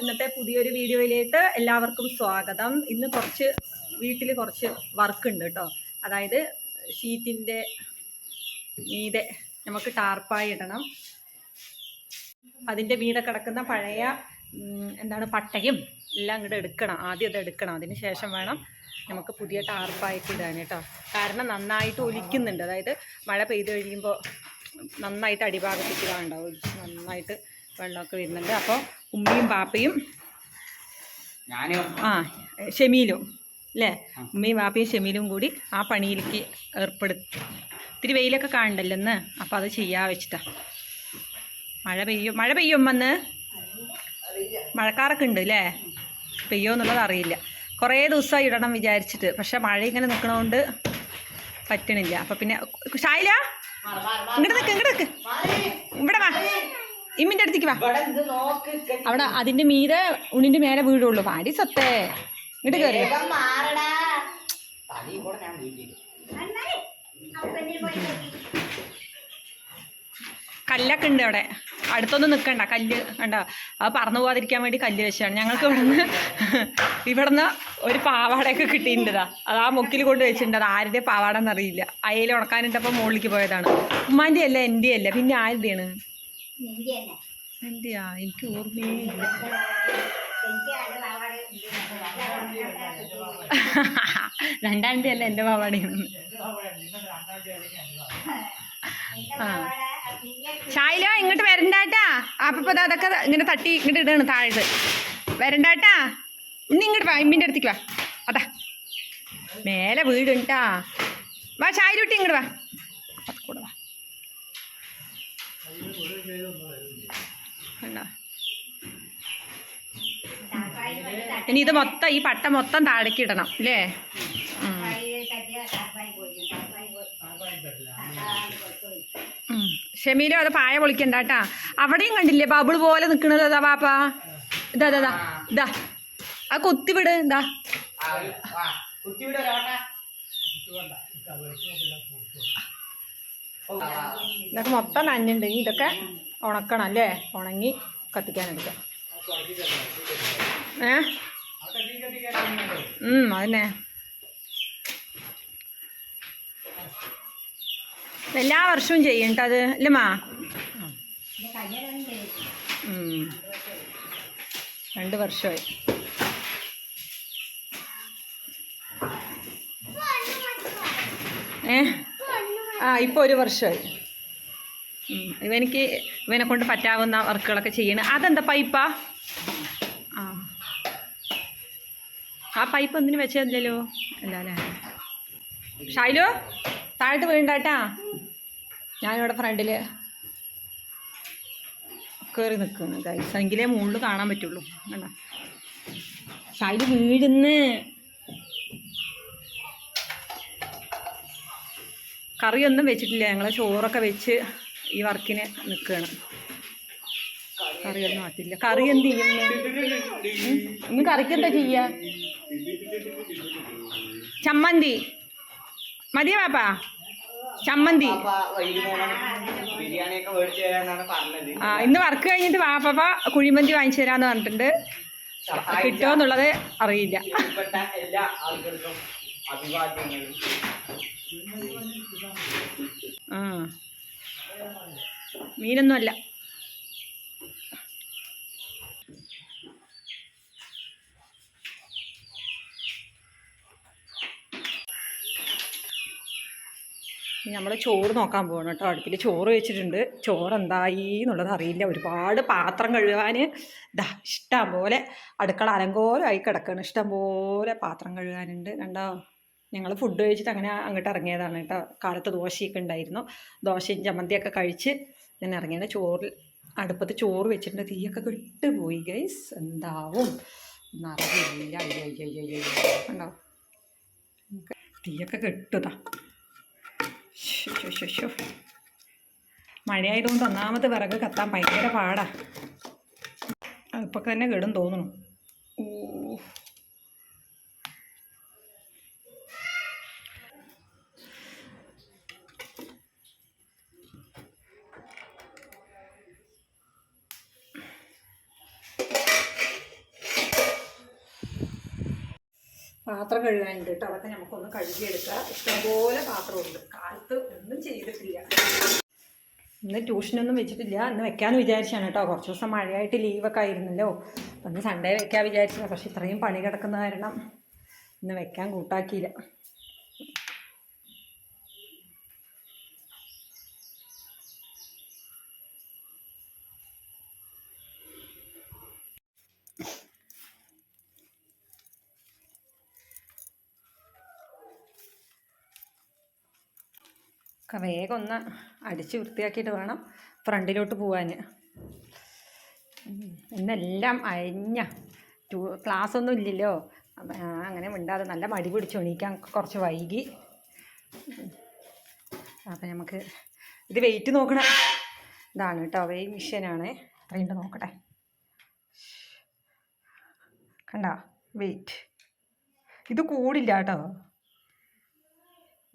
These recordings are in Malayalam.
ഇന്നത്തെ പുതിയൊരു വീഡിയോയിലേക്ക് എല്ലാവർക്കും സ്വാഗതം. ഇന്ന് കുറച്ച് വീട്ടിൽ കുറച്ച് വർക്ക് ഉണ്ട് കേട്ടോ അതായത് ഷീറ്റിന്റെ മീതെ നമുക്ക് ടാർപ്പായി ഇടണം. അതിന്റെ മീതെ കിടക്കുന്ന പഴയ എന്താണ് പട്ടയും എല്ലാം അങ്ങോട്ട് എടുക്കണം. ആദ്യം അത് എടുക്കണം. അതിന് ശേഷം വേണം നമുക്ക് പുതിയ ടാർപ്പായിട്ട് ഇടാൻ കേട്ടോ കാരണം നന്നായിട്ട് ഒലിക്കുന്നുണ്ട്. അതായത് മഴ പെയ്തു കഴിയുമ്പോൾ നന്നായിട്ട് അടിഭാഗത്തേക്ക് ഇടാനുണ്ടാവും നന്നായിട്ട് വെള്ളമൊക്കെ വരുന്നുണ്ട്. അപ്പോൾ ഉമ്മിയും പാപ്പയും ആ ഷെമീലും. അല്ലേ ഉമ്മയും പാപ്പയും ഷെമീലും കൂടി ആ പണിയിലേക്ക് ഏർപ്പെടുത്തി ഇത്തിരി വെയിലൊക്കെ കാണണ്ടല്ലോ ഇന്ന്. അപ്പം അത് ചെയ്യാ വെച്ചിട്ടാ. മഴ പെയ്യും മഴ പെയ്യും വന്ന് മഴക്കാറൊക്കെ ഉണ്ട് അല്ലേ പെയ്യോ എന്നുള്ളത് അറിയില്ല. കുറേ ദിവസമായി ഇടണം വിചാരിച്ചിട്ട്. പക്ഷെ മഴ ഇങ്ങനെ നിൽക്കണോണ്ട് പറ്റണില്ല. അപ്പം പിന്നെ ഷായില ഇങ്ങോട്ട് നിൽക്ക് ഇങ്ങോട്ട് നിൽക്ക് ഇവിടെ വാ. ഇമ്മിന്റെ അടുത്തേക്ക് വാ. അവിടെ അതിന്റെ മീതെ ഉണ്ണിന്റെ മേലെ വീടുള്ളു വാടി സത്തേ ഇങ്ങോട്ട് കേറി വേഗം മാറടാ. തലി കൂടെ ഞാൻ വീട്ടിൽ കല്ലൊക്കെ ഉണ്ട് അവിടെ. അടുത്തൊന്നും നിൽക്കണ്ട കല്ല് കണ്ട. അത് പറന്നു പോകാതിരിക്കാൻ വേണ്ടി കല്ല് വെച്ചാണ്. ഞങ്ങൾക്ക് ഇവിടുന്ന് ഇവിടുന്ന് ഒരു പാവാടയൊക്കെ കിട്ടിയിട്ടുണ്ടതാ അത് ആ മുക്കിൽ കൊണ്ട് വെച്ചിട്ടുണ്ട്. അത് ആരുടെ പാവാട എന്നറിയില്ല അയയിൽ ഉണക്കാനിട്ടപ്പോൾ മുകളിലേക്ക് പോയതാണ്. ഉമ്മാന്റെ അല്ല എന്റെ അല്ല പിന്നെ ആരുടെയാണ് എന്റെയാ എനിക്ക് ഓർമ്മയേ ഇല്ല. തീയതി അല്ല എന്റെ പാവാടയാണ് ആ. ഷായിലോ ഇങ്ങോട്ട് വരണ്ടാട്ടാ. അപ്പൊ അതൊക്കെ ഇങ്ങനെ തട്ടി ഇങ്ങോട്ട് ഇടാണ് താഴത്ത് വരണ്ടാട്ടാ. ഇന്ന് ഇങ്ങോട്ട് വാ ഇമ്മിന്റെ അടുത്തേക്ക് വാ. അതാ. മേലെ വീടുണ്ടാ. വാ ഷായിലുട്ടി ഇങ്ങോട്ട് വാ അത് കൂടെ വാ കണ്ടോ? ഇനി ഇത് മൊത്തം ഈ പട്ട മൊത്തം താഴേക്ക് ഇടണം അല്ലേ ഷമീലോ അത് പായ പൊളിക്കണ്ട കേട്ടാ. അവിടെയും കണ്ടില്ലേ ബബിൾ പോലെ നിൽക്കണത് അതാ പാപ്പാ ഇതാ ഇതാ, ആ കുത്തിവിട് ഇതാ കുത്തിവിടെ ഇതൊക്കെ മൊത്തം നനഞ്ഞുണ്ട്. ഇനി ഇതൊക്കെ ഉണക്കണം അല്ലേ? ഉണങ്ങി കത്തിക്കാനെടുക്കാം. ഏ? അതന്നെ. എല്ലാ വർഷവും ചെയ്യും അത് അല്ലേ. രണ്ട് വർഷമായി. ഏ? ആ ഇപ്പോൾ ഒരു വർഷമായി. ഇവനിക്ക് ഇവനെ കൊണ്ട് പറ്റാവുന്ന വർക്കുകളൊക്കെ ചെയ്യണം. അതെന്താ പൈപ്പാ? ആ. ആ പൈപ്പ് എന്തിനു വെച്ചതല്ലോ അല്ല അല്ലേ ഷൈലു താഴത്ത് വീണ്ടാട്ടാ ഞാനിവിടെ ഫ്രണ്ടിൽ കയറി നിൽക്കുന്നു ഗൈസ് എങ്കിലേ മുകളിൽ കാണാൻ പറ്റുള്ളൂ. വേണ്ട ഷൈലു വീടുന്ന് കറിയൊന്നും വെച്ചിട്ടില്ല. ഞങ്ങൾ ചോറൊക്കെ വെച്ച് ഈ വർക്കിന് നിൽക്കുകയാണ് കറിയൊന്നും ആട്ടില്ല കറി എന്ത് ചെയ്യും? ഇന്ന് കറിക്ക് എന്താ ചെയ്യുക ചമ്മന്തി. മതിയോ പാപ്പാ? ചമ്മന്തി. ആ ഇന്ന് വർക്ക് കഴിഞ്ഞിട്ട് വാപ്പാപ്പ കുഴിമന്തി വാങ്ങിച്ചു തരാന്ന് പറഞ്ഞിട്ടുണ്ട്. കിട്ടുമോ എന്നുള്ളത് അറിയില്ല. ആ. മീനൊന്നുമല്ല. നമ്മൾ ചോറ് നോക്കാൻ പോകണം കേട്ടോ. അടുപ്പിൽ ചോറ് വെച്ചിട്ടുണ്ട്. ചോറ് എന്തായി എന്നുള്ളത് അറിയില്ല. ഒരുപാട് പാത്രം കഴുകാൻ ഇതാ ഇഷ്ടം പോലെ അടുക്കള അലങ്കോലമായി കിടക്കണം. ഇഷ്ടം പോലെ പാത്രം കഴുകാനുണ്ട്. കണ്ടോ? ഞങ്ങൾ ഫുഡ് കഴിച്ചിട്ട് അങ്ങനെ അങ്ങോട്ട് ഇറങ്ങിയതാണ് കേട്ടോ. കാലത്ത് ദോശയൊക്കെ ഉണ്ടായിരുന്നു. ദോശയും ചമ്മന്തിയൊക്കെ കഴിച്ച് ഞാൻ ഇറങ്ങിയത്. ചോറിൽ അടുപ്പത്ത് ചോറ് വെച്ചിട്ടുണ്ട്. തീയൊക്കെ കെട്ടുപോയി ഗൈസ് എന്താവും നിറയില്ല കണ്ടോ തീയൊക്കെ കെട്ടുതാ. മഴയായതുകൊണ്ട് ഒന്നാമത് വിറക് കത്താൻ ഭയങ്കര പാടാ അതിപ്പോൾ തന്നെ കെടും തോന്നുന്നു ഓ പാത്രം കഴുകാനുണ്ട് കേട്ടോ. അതൊക്കെ നമുക്കൊന്ന് കഴുകിയെടുക്കാം ഇഷ്ടംപോലെ പാത്രമുണ്ട്. കാലത്ത് ഒന്നും ചെയ്തിട്ടില്ല. ഇന്ന് ട്യൂഷനൊന്നും വെച്ചിട്ടില്ല. ഇന്ന് വെക്കാമെന്ന് വിചാരിച്ചാണ് കേട്ടോ. കുറച്ച് ദിവസം മഴയായിട്ട് ലീവൊക്കെ ആയിരുന്നല്ലോ. അപ്പം ഇന്ന് സൺഡേ വെക്കാൻ വിചാരിച്ചില്ല പക്ഷെ ഇത്രയും പണി കിടക്കുന്ന കാരണം ഇന്ന് വെക്കാൻ കൂട്ടാക്കിയില്ല. വേഗം ഒന്ന് അടിച്ച് വൃത്തിയാക്കിയിട്ട് വേണം ഫ്രണ്ടിലോട്ട് പോകാൻ ഇന്നെല്ലാം അയഞ്ഞ ടൂ ക്ലാസ് ഒന്നും ഇല്ലല്ലോ അങ്ങനെ മിണ്ടാതെ നല്ല മടി പിടിച്ച് എണീക്കാൻ കുറച്ച് വൈകി. അപ്പം നമുക്ക് ഇത് വെയിറ്റ് നോക്കണം ഇതാണ് കേട്ടോ വെയ് മിഷ്യനാണ്. അത്രയും നോക്കട്ടെ. കണ്ട? വെയിറ്റ്. ഇത് കൂടില്ല കേട്ടോ.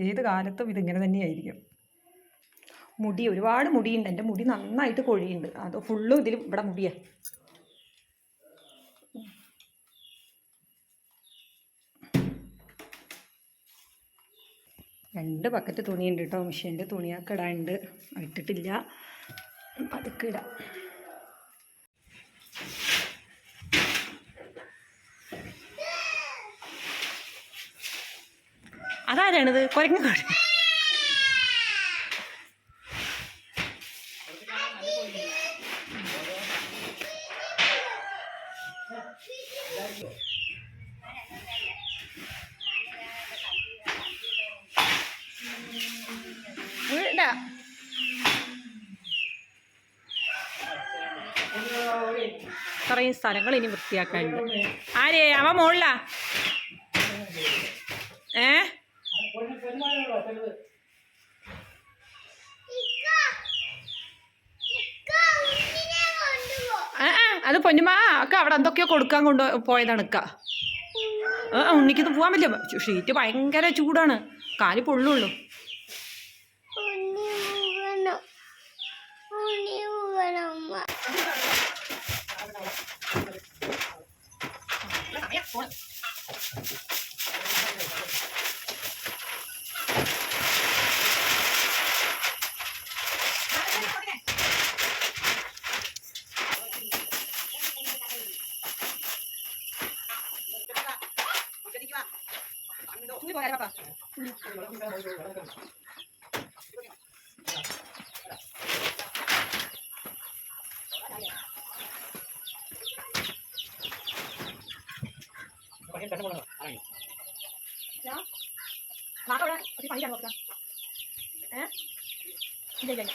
ഏത് കാലത്തും ഇതിങ്ങനെ തന്നെയായിരിക്കും. മുടി ഒരുപാട് മുടിയുണ്ട്. എന്റെ മുടി നന്നായിട്ട് കൊഴിയുണ്ട്. അത് ഫുള്ളും ഇതിൽ ഇവിടെ മുടിയാ. രണ്ട് ബക്കറ്റ് തുണിയുണ്ട് കേട്ടോ. മെഷീന്റെ തുണിയൊക്കെ ഇടാനുണ്ട് ഇട്ടിട്ടില്ല. പതുക്കെ ഇടാം. അതാരാണിത്? കുരങ്ങ കുറേ സ്ഥലങ്ങൾ ഇനി വൃത്തിയാക്കാനുണ്ട്. ആരേ? അവ മോളിലാ. ഏ? അത് പൊന്നുമാ അക്ക അവിടെ എന്തൊക്കെയോ കൊടുക്കാൻ കൊണ്ട് പോയതാണ് ഇക്ക. ആ, പോകാൻ പറ്റില്ല. ഷീറ്റ് ഭയങ്കര ചൂടാണ്. കാലി പൊള്ളുള്ളൂ. புள்ளி போங்க பாப்பா புள்ளி பாக்கா பண்ணி பண்ணுங்க இந்த இல்லைங்க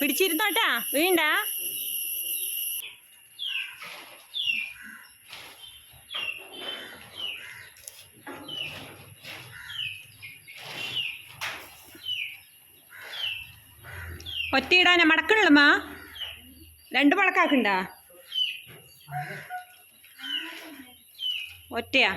പിടിച്ചിരുന്നോട്ടാ വീണ്ട. ഒറ്റയിടാനാ മടക്കണുള്ളമ്മ രണ്ട് മടക്കാക്കണ്ട ഒറ്റയാ.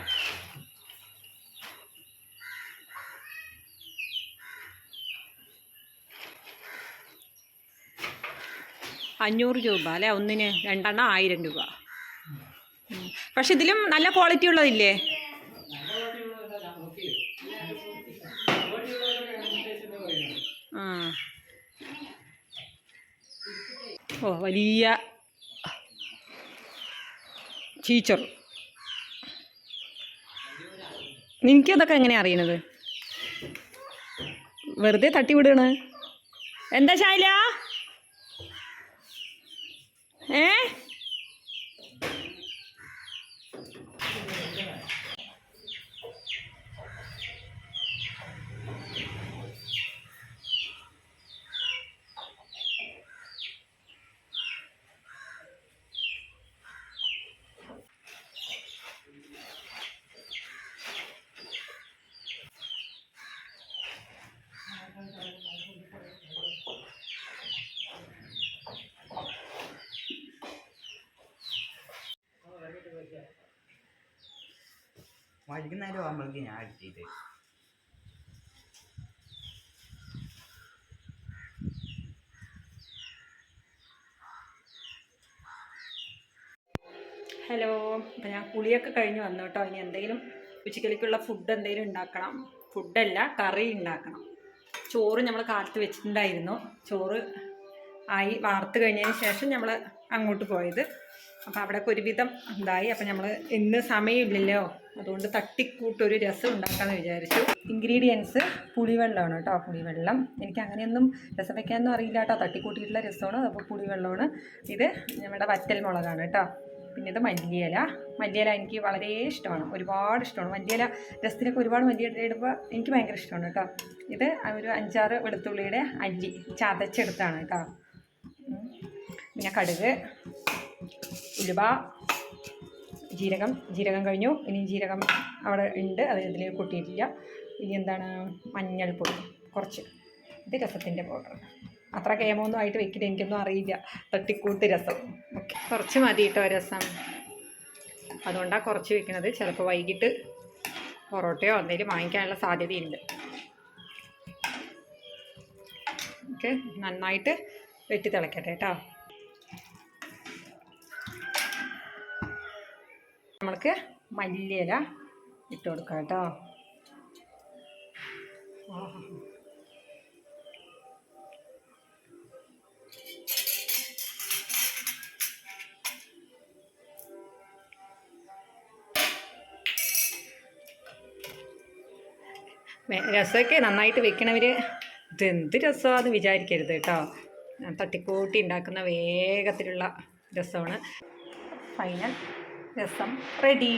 അഞ്ഞൂറ് രൂപ അല്ലേ? ഒന്നിന് രണ്ടെണ്ണം ആയിരം രൂപ. പക്ഷെ ഇതിലും നല്ല ക്വാളിറ്റി ഉള്ളതില്ലേ? ആ. ഓ വലിയ ടീച്ചർ നിനക്കതൊക്കെ എങ്ങനെ അറിയണത്? വെറുതെ തട്ടി വിടുകയാണ്. എന്താ ശൈല? ഏ വൈകുന്നേരം ആകുമ്പോഴേക്ക് ഞാൻ അടിച്ചിട്ട് ഹലോ അപ്പം ഞാൻ കുളിയൊക്കെ കഴിഞ്ഞ് വന്നു കേട്ടോ ഇനി എന്തെങ്കിലും ഉച്ചക്കലേക്കുള്ള ഫുഡ് എന്തെങ്കിലും ഉണ്ടാക്കണം. ഫുഡല്ല കറി ഉണ്ടാക്കണം. ചോറ് നമ്മൾ കാലത്ത് വെച്ചിട്ടുണ്ടായിരുന്നു. ചോറ് ആയി വാർത്ത് കഴിഞ്ഞതിന് ശേഷം നമ്മൾ അങ്ങോട്ട് പോയത്. അപ്പോൾ അവിടെയൊക്കെ ഒരുവിധം ഉണ്ടായി അപ്പം നമ്മൾ ഇന്ന് സമയമില്ലല്ലോ. അതുകൊണ്ട് തട്ടിക്കൂട്ടൊരു രസം ഉണ്ടാക്കാമെന്ന് വിചാരിച്ചു. ഇൻഗ്രീഡിയൻസ് പുളിവെള്ളമാണ് കേട്ടോ പുളിവെള്ളം. എനിക്ക് അങ്ങനെയൊന്നും രസം വയ്ക്കാനൊന്നും അറിയില്ല കേട്ടോ. തട്ടിക്കൂട്ടിയിട്ടുള്ള രസമാണ്. അപ്പോൾ പുളിവെള്ളമാണ്. ഇത് നമ്മുടെ വറ്റൽ മുളകാണ് കേട്ടോ. പിന്നെ ഇത് മല്ലിയില. മല്ലിയില എനിക്ക് വളരെ ഇഷ്ടമാണ്. ഒരുപാട് ഇഷ്ടമാണ്. മല്ലിയില രസത്തിനൊക്കെ ഒരുപാട് മല്ലിയില ഇടുമ്പോൾ എനിക്ക് ഭയങ്കര ഇഷ്ടമാണ് കേട്ടോ. ഇത് ഒരു അഞ്ചാറ് വെളുത്തുള്ളിയുടെ അല്ലി ചതച്ചെടുത്താണ് കേട്ടോ. പിന്നെ കടുക്. ഉലുവ ജീരകം ജീരകം കഴിഞ്ഞു. ഇനി ജീരകം അവിടെ ഉണ്ട്. അത് ഇതിൽ കൂട്ടിയിട്ടില്ല. ഇനി എന്താണ്? മഞ്ഞൾപ്പൊടി കുറച്ച്. ഇത് രസത്തിന്റെ പൗഡർ അത്ര കേമൊന്നും ആയിട്ട് വെക്കില്ല. എനിക്കൊന്നും അറിയില്ല. തട്ടിക്കൂട്ട് രസം. ഓക്കെ. കുറച്ച് മതി കേട്ടോ രസം. അതുകൊണ്ടാണ് കുറച്ച് വെക്കുന്നത് ചിലപ്പോൾ വൈകിട്ട് പൊറോട്ടയോ എന്തെങ്കിലും വാങ്ങിക്കാനുള്ള സാധ്യതയുണ്ട്. ഓക്കെ. നന്നായിട്ട് വെട്ടി തിളക്കട്ടെ കേട്ടോ നമ്മൾക്ക് മല്ലിയില ഇട്ട് കൊടുക്കാം കേട്ടോ. രസമൊക്കെ നന്നായിട്ട് വെക്കണവർ ഇതെന്ത് രസമാണെന്ന് വിചാരിക്കരുത് കേട്ടോ. തട്ടിക്കൂട്ടി ഉണ്ടാക്കുന്ന വേഗത്തിലുള്ള രസമാണ്. ഫൈനൽ രസം. റെഡി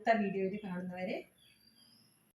അടുത്ത വീഡിയോയിൽ കാണുന്നവരെ